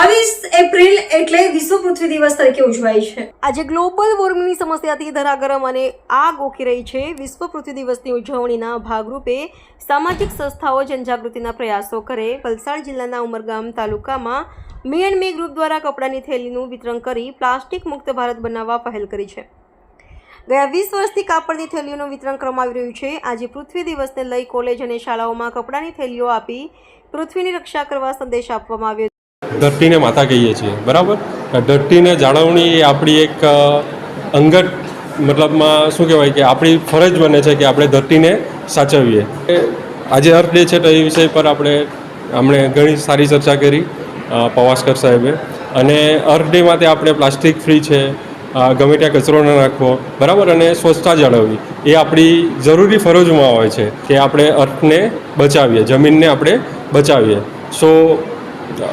April એટલે વિશ્વ પૃથ્વી દિવસ તરીકે ઉજવાય છે. આજે ગ્લોબલ વોર્મિંગની સમસ્યાથી ધરાગરમ અને આગ ઓકી રહી છે. વિશ્વ પૃથ્વી દિવસની ઉજવણીના ભાગરૂપે સામાજિક સંસ્થાઓ જનજાગૃતિના પ્રયાસો કરે વલસાડ જિલ્લાના ઉમરગામ તાલુકામાં મી એન્ડ મે ગ્રુપ દ્વારા કપડાની થેલીનું વિતરણ કરી પ્લાસ્ટિક મુક્ત ભારત બનાવવા પહેલ કરી છે. ગયા વીસ વર્ષથી કાપડની થેલીઓનું વિતરણ કરવામાં આવી રહ્યું છે. આજે પૃથ્વી દિવસને લઈ કોલેજ અને શાળાઓમાં કપડાની થેલીઓ આપી પૃથ્વીની રક્ષા કરવા સંદેશ આપવામાં આવ્યો ધરતીને માતા કહીએ છીએ. બરાબર? ધરતીને જાળવણી એ આપણી એક અંગત મતલબમાં શું કહેવાય કે આપણી ફરજ બને છે કે આપણે ધરતીને સાચવીએ. આજે અર્થ ડે છે તો એ વિષય પર આપણે આપણે ઘણી સારી ચર્ચા કરી પવાસ્કર સાહેબે. અને અર્થ ડે માટે આપણે પ્લાસ્ટિક ફ્રી છે ગમે ત્યાં કચરો ન નાખવો, બરાબર? અને સ્વચ્છતા જાળવવી. એ આપણી જરૂરી ફરજમાં હોય છે કે આપણે અર્થને બચાવીએ, જમીનને આપણે બચાવીએ. સો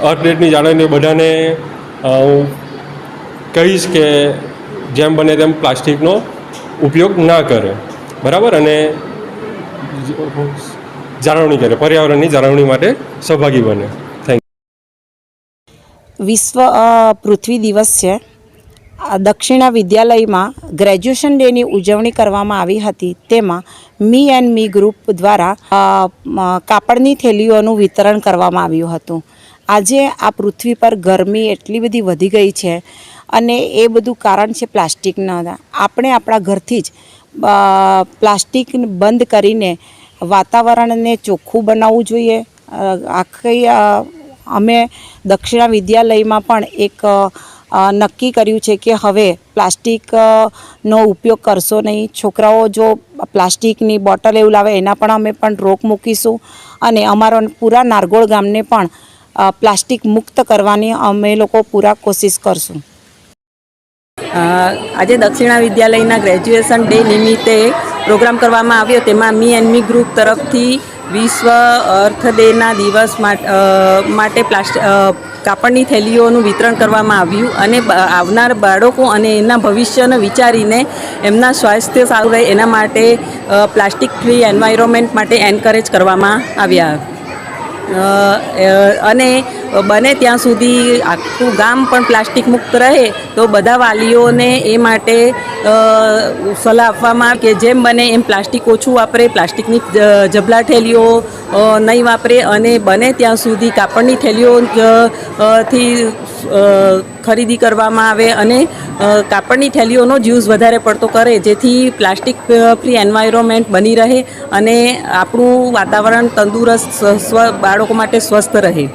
અર્થ ડેટની જાળવણી બધાને હું કહીશ કે જેમ બને તેમ પ્લાસ્ટિકનો ઉપયોગ ના કરે. બરાબર? અને જાળવણી કરે, પર્યાવરણની જાળવણી માટે સહભાગી બને. થેન્ક વિશ્વ પૃથ્વી દિવસ છે. દક્ષિણા વિદ્યાલયમાં ગ્રેજ્યુએશન ડેની ઉજવણી કરવામાં આવી હતી. તેમાં મી એન્ડ મી ગ્રુપ દ્વારા કાપડની થેલીઓનું વિતરણ કરવામાં આવ્યું હતું. આજે આ પૃથ્વી પર ગરમી એટલી બધી વધી ગઈ છે અને એ બધું કારણ છે પ્લાસ્ટિકના. આપણે આપણા ઘરથી જ પ્લાસ્ટિક બંધ કરીને વાતાવરણને ચોખ્ખું બનાવવું જોઈએ. આખી અમે દક્ષિણા વિદ્યાલયમાં પણ એક નક્કી કર્યું છે કે હવે પ્લાસ્ટિકનો ઉપયોગ કરશો નહીં. છોકરાઓ જો પ્લાસ્ટિકની બોટલ એવું લાવે એના પણ અમે પણ રોક મૂકીશું. અને અમારા પૂરા નારગોળ ગામને પણ પ્લાસ્ટિક મુક્ત કરવાની અમે લોકો પૂરા કોશિશ કરશું. આજે દક્ષિણા વિદ્યાલયના ગ્રેજ્યુએશન ડે નિમિત્તે પ્રોગ્રામ કરવામાં આવ્યો. તેમાં મી એન્ડ મી ગ્રુપ તરફથી વિશ્વ અર્થ ડેના દિવસ માટે પ્લાસ્ટિક કાપડની થેલીઓનું વિતરણ કરવામાં આવ્યું અને આવનાર બાળકો અને એના ભવિષ્યને વિચારીને એમના સ્વાસ્થ્ય સારું રહે એના માટે પ્લાસ્ટિક ફ્રી એન્વાયરમેન્ટ માટે એન્કરેજ કરવામાં આવ્યા. અને બને ત્યાં સુધી આખું ગામ પણ પ્લાસ્ટિક મુક્ત રહે તો બધા વાલીઓને એ માટે સલાહ આપવામાં કે જેમ બને એમ પ્લાસ્ટિક ઓછું વાપરે, પ્લાસ્ટિકની જબલા થેલીઓ નહીં વાપરે અને બને ત્યાં સુધી કાપડની થેલીઓ થી ખરીદી કરવામાં આવે અને કાપડની થેલીઓનો જ યુઝ વધારે પડતો કરે, જેથી પ્લાસ્ટિક ફ્રી એન્વાયરમેન્ટ બની રહે અને આપણું વાતાવરણ તંદુરસ્ત સ્વ- બાળકો માટે સ્વસ્થ રહે.